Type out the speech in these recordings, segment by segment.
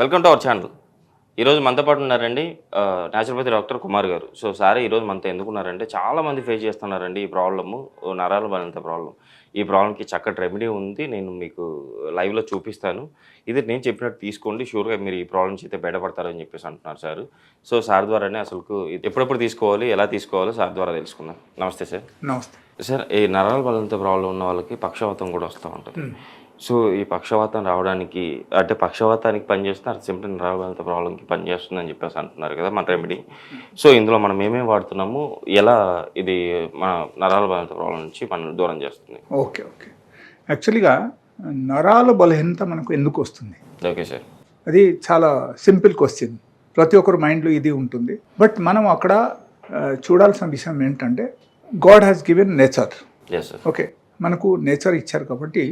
Welcome to our channel. ఈరోజు మనతో పాటు ఉన్నారండి న్యాచురోపతి డాక్టర్ కుమార్ గారు. సో సార్ ఈరోజు మనతో ఎందుకున్నారంటే చాలా మంది ఫేస్ చేస్తున్నారండి ఈ ప్రాబ్లము నరాల బలంత ప్రాబ్లం ఈ ప్రాబ్లంకి చక్కటి రెమెడీ ఉంది నేను మీకు లైవ్లో చూపిస్తాను. ఇది నేను చెప్పినట్టు తీసుకోండి షూర్గా మీరు ఈ ప్రాబ్లం నుంచి అయితే బయటపడతారని చెప్పేసి అంటున్నారు సార్. సో సార్ ద్వారానే అసలు ఎప్పుడెప్పుడు తీసుకోవాలి ఎలా తీసుకోవాలో సార్ ద్వారా తెలుసుకుందాం. నమస్తే సార్. నమస్తే. సార్ ఈ నరాల బలంతో ప్రాబ్లం ఉన్న వాళ్ళకి పక్షవాతం కూడా వస్తూ ఉంటుంది. సో ఈ పక్షవాతం రావడానికి అంటే పక్షవాతానికి సింపుల్ నరాల బలంతో ప్రాబ్లంకి పనిచేస్తుంది అని చెప్పేసి అంటున్నారు కదా మన రెమెడీ. సో ఇందులో మనం ఏమేమి వాడుతున్నాము ఎలా ఇది మన నరాల బలంతో ప్రాబ్లం నుంచి మనం దూరం చేస్తుంది. Okay okay. యాక్చువల్గా నరాల బలహీనత మనకు ఎందుకు వస్తుంది? Okay sir. అది చాలా సింపుల్ క్వశ్చన్. ప్రతి ఒక్కరు మైండ్లో ఇది ఉంటుంది. బట్ మనం అక్కడ చూడాల్సిన విషయం ఏంటంటే God has given nature. Okay. మనకు నేచర్ ఇచ్చారు కాబట్టి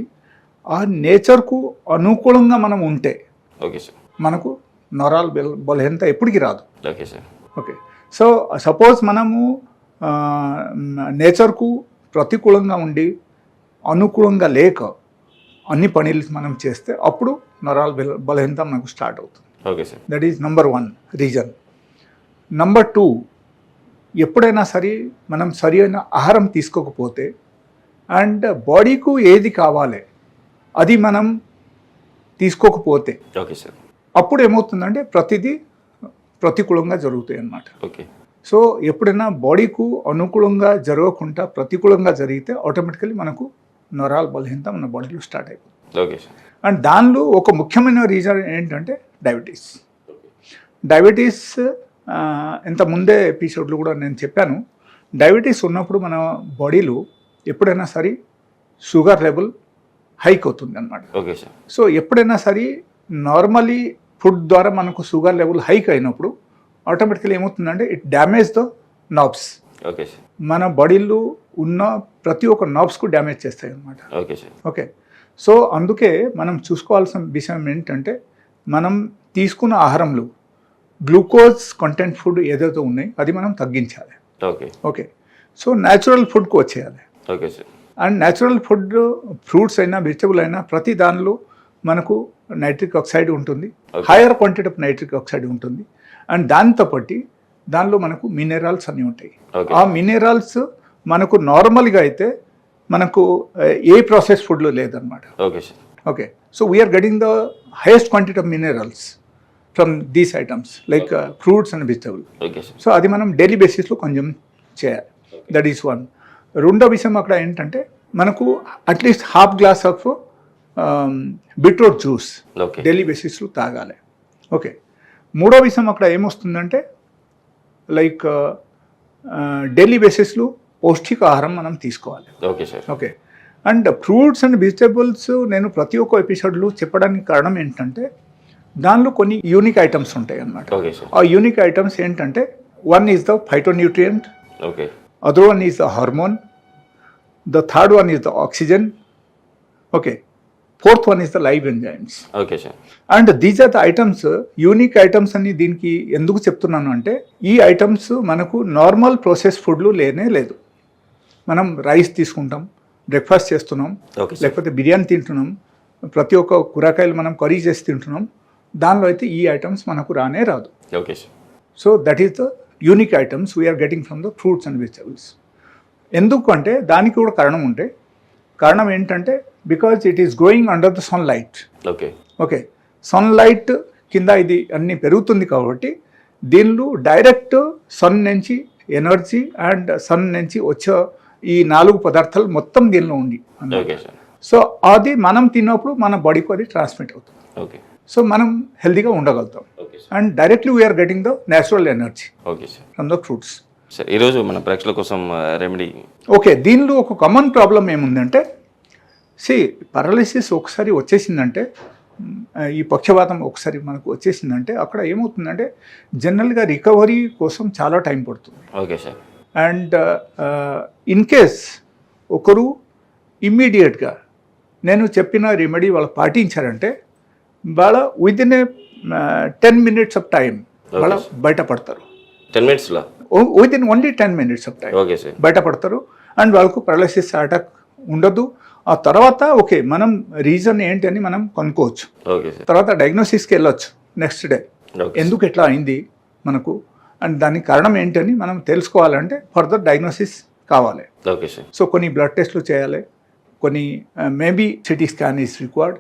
ఆ నేచర్కు అనుకూలంగా మనం ఉంటే ఓకే సార్. మనకు నరాల బల బలహీనత ఎప్పటికీ రాదు. Okay sir. Okay. So suppose మనము నేచర్కు ప్రతికూలంగా ఉండి అనుకూలంగా లేక అన్ని పనులు మనం చేస్తే అప్పుడు నరాల బల బలహీనత మనకు స్టార్ట్ అవుతుంది. Okay sir. That is number one reason number two ఎప్పుడైనా సరే మనం సరి అయిన ఆహారం తీసుకోకపోతే అండ్ బాడీకు ఏది కావాలి అది మనం తీసుకోకపోతే ఓకే సార్. అప్పుడు ఏమవుతుందంటే ప్రతిదీ ప్రతికూలంగా జరుగుతాయి అన్నమాట. ఓకే. సో ఎప్పుడైనా బాడీకు అనుకూలంగా జరగకుండా ప్రతికూలంగా జరిగితే ఆటోమేటికలీ మనకు నరాల బలహీనత మన బాడీలో స్టార్ట్ అయిపోతుంది. Okay sir. అండ్ దానిలో ఒక ముఖ్యమైన రీజన్ ఏంటంటే డయాబెటీస్. డయాబెటీస్ ఇంత ముందే ఎపిసోడ్లో కూడా నేను చెప్పాను. డయాబెటీస్ ఉన్నప్పుడు మన బాడీలో ఎప్పుడైనా సరే షుగర్ లెవెల్ హైక్ అవుతుంది అనమాట ఓకే సార్. సో ఎప్పుడైనా సరే నార్మలీ ఫుడ్ ద్వారా మనకు షుగర్ లెవెల్ హైక్ అయినప్పుడు ఆటోమేటికలీ ఏమవుతుందంటే ఇట్ డ్యామేజ్ ద నాబ్స్. మన బాడీలో ఉన్న ప్రతి ఒక్క నాబ్స్కు డ్యామేజ్ చేస్తాయి సార్. ఓకే. సో అందుకే మనం చూసుకోవాల్సిన విషయం ఏంటంటే మనం తీసుకున్న ఆహారంలో గ్లూకోజ్ కంటెంట్ ఫుడ్ ఏదైతే ఉన్నాయి అది మనం తగ్గించాలి. ఓకే. ఓకే. సో న్యాచురల్ ఫుడ్కి వచ్చేయాలి. Okay sir. And natural food fruits అయినా వెజిటబుల్ అయినా ప్రతి దానిలో మనకు నైట్రిక్ ఆక్సైడ్ ఉంటుంది. Higher quantity of nitric oxide ఉంటుంది. అండ్ దాంతో పాటు దానిలో మనకు మినరల్స్ అన్నీ ఉంటాయి. ఆ మినరల్స్ మనకు నార్మల్గా అయితే మనకు ఏ ప్రాసెస్ ఫుడ్లో లేదనమాట okay so we're getting the highest quantity of minerals from these items like fruits and vegetable so అది మనం డైలీ బేసిస్లో కొంచెం చేయాలి. దట్ ఈస్ వన్ రెండో విషయం అక్కడ ఏంటంటే మనకు at least half glass of beetroot juice daily బేసిస్లో తాగాలి. ఓకే మూడో విషయం అక్కడ ఏమొస్తుందంటే లైక్ డైలీ బేసిస్లో పౌష్టిక ఆహారం మనం తీసుకోవాలి. Okay sir okay and fruits and vegetables నేను ప్రతి ఒక్క ఎపిసోడ్లో చెప్పడానికి కారణం ఏంటంటే దానిలో కొన్ని యూనిక్ ఐటమ్స్ ఉంటాయి అన్నమాట ఆ యూనిక్ ఐటమ్స్ ఏంటంటే one is the phytonutrient okay other one is the hormone the third one is the oxygen okay fourth one is the live enzymes okay sir and these are the items unique items అని దీనికి ఎందుకు చెప్తున్నాను అంటే ఈ items మనకు normal process ఫుడ్లు లేనే లేదు. మనం రైస్ తీసుకుంటాం బ్రేక్ఫాస్ట్ చేస్తున్నాం లేకపోతే బిర్యానీ తింటున్నాం ప్రతి ఒక్క కూరగాయలు మనం కర్రీ చేసి తింటున్నాం దానిలో అయితే ఈ ఐటమ్స్ మనకు రానే రాదు. Okay sir so that is the unique items we're getting from the fruits and vegetables ఎందుకు అంటే దానికి కూడా కారణం ఉంటే కారణం ఏంటంటే because it is growing under the sunlight okay okay sunlight కింద ఇది అన్ని పెరుగుతుంది కాబట్టి దీనిలో డైరెక్ట్ సన్ నుంచి ఎనర్జీ అండ్ సన్ నుంచి వచ్చే ఈ నాలుగు పదార్థాలు మొత్తం దీనిలో ఉంది సార్ సో అది మనం తిన్నప్పుడు మన బాడీకి అది ట్రాన్స్మిట్ అవుతుంది. ఓకే సో మనం హెల్తీగా ఉండగలుగుతాం. And directly we're getting the natural energy okay sir from the fruits sir ఈరోజు మన ప్రేక్షకుల కోసం రెమెడీ ఓకే దీనిలో ఒక కామన్ ప్రాబ్లం ఏముందంటే సి పారాలిసిస్ ఒకసారి వచ్చేసిందంటే మ్, ఈ పక్షవాతం ఒకసారి మనకు వచ్చేసిందంటే అక్కడ ఏమవుతుందంటే జనరల్గా రికవరీ కోసం చాలా టైం పడుతుంది. Okay sir and in case ఒకరు ఇమ్మీడియట్గా నేను చెప్పిన రెమెడీ వాళ్ళు పాటించారంటే వాళ్ళ within a ten minutes of time వాళ్ళ బయటపడతారు. టెన్ మినిట్స్లో within only ten minutes of time బయటపడతారు. అండ్ వాళ్ళకు పారాలసిస్ అటాక్ ఉండదు. ఆ తర్వాత ఓకే మనం రీజన్ ఏంటి అని మనం కనుక్కోవచ్చు. తర్వాత డయాగ్నోసిస్కి వెళ్ళొచ్చు నెక్స్ట్ డే ఎందుకు ఎట్లా అయింది మనకు? అండ్ దానికి కారణం ఏంటని మనం తెలుసుకోవాలంటే ఫర్దర్ డయాగ్నోసిస్ కావాలి. సో కొన్ని బ్లడ్ టెస్ట్లు చేయాలి. కొన్ని maybe CT scan is required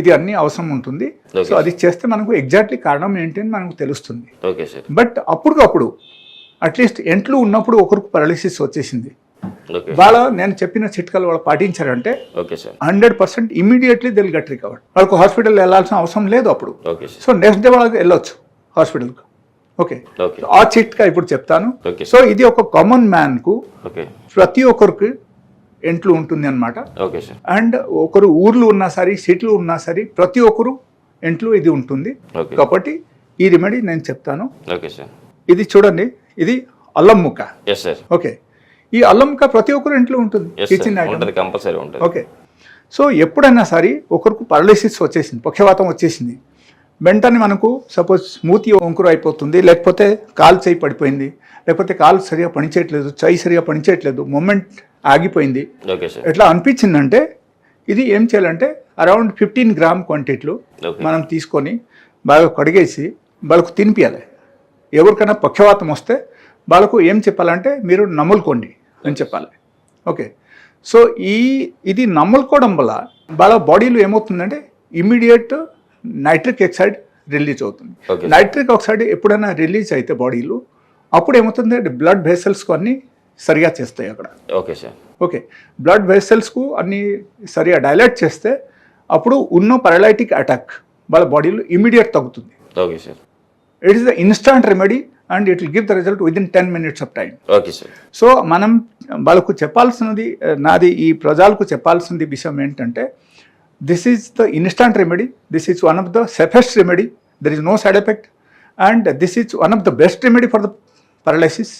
ఇది అన్నీ అవసరం ఉంటుంది. సో అది చేస్తే మనకు ఎగ్జాక్ట్లీ కారణం ఏంటి అని మనకు తెలుస్తుంది. బట్ అప్పటికప్పుడు అట్లీస్ట్ ఎంట్లు ఉన్నప్పుడు ఒకరికి పారాలిసిస్ వచ్చేసింది. వాళ్ళ నేను చెప్పిన చిట్కాలు వాళ్ళు పాటించారంటే hundred percent immediately they'll get recovered వాళ్ళకు హాస్పిటల్ వెళ్ళాల్సిన అవసరం లేదు అప్పుడు. సో నెక్స్ట్ డే వాళ్ళకి వెళ్ళొచ్చు హాస్పిటల్కి ఓకే ఓకే ఆ చిట్కా ఇప్పుడు చెప్తాను. సో ఇది ఒక కామన్ మ్యాన్కు ఓకే ప్రతి ఒక్కరికి ఎంట్లు ఉంటుంది అనమాట అండ్ ఒకరు ఊర్లు ఉన్నా సరే సిటీలు ఉన్నా సరే ప్రతి ఒక్కరు ఎంట్లు ఇది ఉంటుంది. కాబట్టి ఈ రెమెడీ నేను చెప్తాను. ఇది చూడండి ఇది అల్లం ముక్క. ఓకే. ఈ అల్లం ముక్క ప్రతి ఒక్కరు ఇంట్లో ఉంటుంది కిచెన్ కంపల్సరీ ఉంటుంది. ఓకే. సో ఎప్పుడైనా సరే ఒకరికి పారాలిసిస్ వచ్చేసింది పక్షవాతం వచ్చేసింది. వెంటనే మనకు సపోజ్ మూతి వంకురు అయిపోతుంది లేకపోతే కాలు చేయి పడిపోయింది. లేకపోతే కాలు సరిగా పనిచేయట్లేదు చేయి సరిగా పనిచేయట్లేదు మూమెంట్ ఆగిపోయింది. ఎట్లా అనిపించిందంటే ఇది ఏం చేయాలంటే అరౌండ్ ఫిఫ్టీన్ గ్రామ్ క్వాంటిటీలో మనం తీసుకొని బాగా కడిగేసి వాళ్ళకు తినిపించాలి ఎవరికైనా పక్షవాతం వస్తే వాళ్ళకు ఏం చెప్పాలంటే మీరు నమ్ములుకోండి అని చెప్పాలి. ఓకే సో ఈ ఇది నమ్ములుకోవడం వల్ల వాళ్ళ బాడీలో ఏమవుతుందంటే ఇమీడియట్ నైట్రిక్ ఆక్సైడ్ రిలీజ్ అవుతుంది. నైట్రిక్ ఆక్సైడ్ ఎప్పుడైనా రిలీజ్ అయితే బాడీలో అప్పుడు ఏమవుతుంది అంటే బ్లడ్ వెసల్స్ అన్నీ సరిగా చేస్తాయి అక్కడ. Okay sir. ఓకే. బ్లడ్ వెసల్స్కు అన్ని సరిగా డైలైట్ చేస్తే అప్పుడు ఉన్న పారాలైటిక్ అటాక్ వాళ్ళ బాడీలో ఇమీడియట్ తగ్గుతుంది. Okay sir. It is the instant remedy and it will give the result within ten minutes of time okay sir. So మనం వాళ్ళకు చెప్పాల్సినది నాది ఈ ప్రజలకు చెప్పాల్సింది విషయం ఏంటంటే this is the instant remedy this is one of the safest remedy there is no side effect and this is one of the best remedy for the paralysis?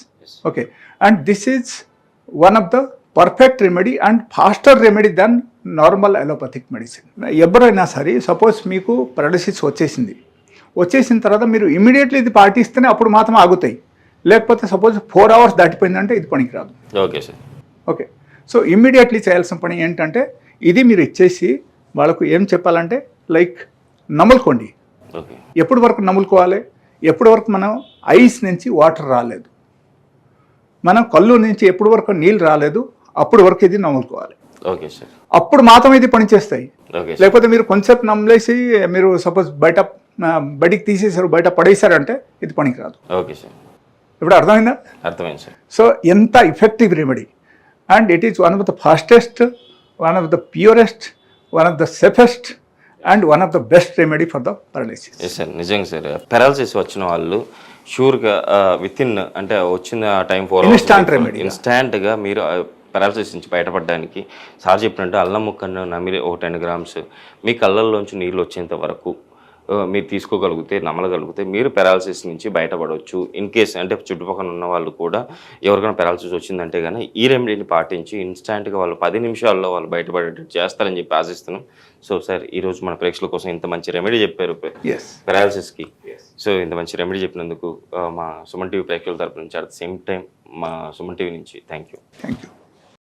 Okay and this is one of the perfect remedy and faster remedy then normal allopathic medicine ఎవరైనా సరే suppose మీకు paralysis వచ్చేసింది. వచ్చేసిన తర్వాత మీరు immediately ఇది పాటిస్తేనే అప్పుడు మాత్రం ఆగుతాయి. లేకపోతే సపోజ్ ఫోర్ అవర్స్ దాటిపోయిందంటే ఇది పనికిరాదు okay sir okay so immediately చేయాల్సిన పని ఏంటంటే ఇది మీరు ఇచ్చేసి వాళ్ళకు ఏం చెప్పాలంటే లైక్ నములుకోండి. ఎప్పటి వరకు నములుకోవాలి? ఎప్పటి వరకు మనం ఐస్ నుంచి వాటర్ రాలేదు. మనం కళ్ళు నుంచి ఎప్పటి వరకు నీళ్ళు రాలేదు అప్పటి వరకు ఇది సార్. అప్పుడు మాత్రం ఇది పనిచేస్తాయి. లేకపోతే మీరు కొంచెంసేపు నమ్మలేసి మీరు సపోజ్ బయట బయటికి తీసేసారు బయట పడేశారంటే ఇది పనికిరాదు ఓకే సార్. ఇప్పుడు అర్థమైందా? అర్థమైంది సార్. సో ఎంత effective remedy and it is one of the fastest one of the purest one of the safest and one of the best remedy for the paralysis sir నిజంగా sir. Paralysis వచ్చిన వాళ్ళు షూర్గా within అంటే వచ్చిన time for Instant remedy. ఇన్స్టాంట్గా మీరు paralysis నుంచి బయటపడడానికి సార్ చెప్పినట్టు అల్లం ముక్కను నమిలి ఒక టెన్ గ్రామ్స్ మీ కళ్ళల్లోంచి నీళ్ళు వచ్చేంత వరకు మీరు తీసుకోగలిగితే నమ్మలగలిగితే మీరు పెరాలసిస్ నుంచి బయటపడవచ్చు ఇన్ కేస్ అంటే చుట్టుపక్కల ఉన్న వాళ్ళు కూడా ఎవరికైనా పెరాలసిస్ వచ్చిందంటే కానీ ఈ రెమెడీని పాటించి ఇన్స్టాంట్గా వాళ్ళు పది నిమిషాల్లో వాళ్ళు బయటపడేటట్టు చేస్తారని చెప్పి ఆశిస్తున్నాం. సో సార్ ఈరోజు మన ప్రేక్షకుల కోసం ఇంత మంచి రెమెడీ చెప్పారు. ఎస్ పెరాలసిస్కి సో ఇంత మంచి రెమెడీ చెప్పినందుకు మా సుమన్ టీవీ ప్రేక్షకుల తరపు నుంచి అట్ ద సేమ్ టైం మా సుమన్ టీవీ నుంచి థ్యాంక్ యూ థ్యాంక్ యూ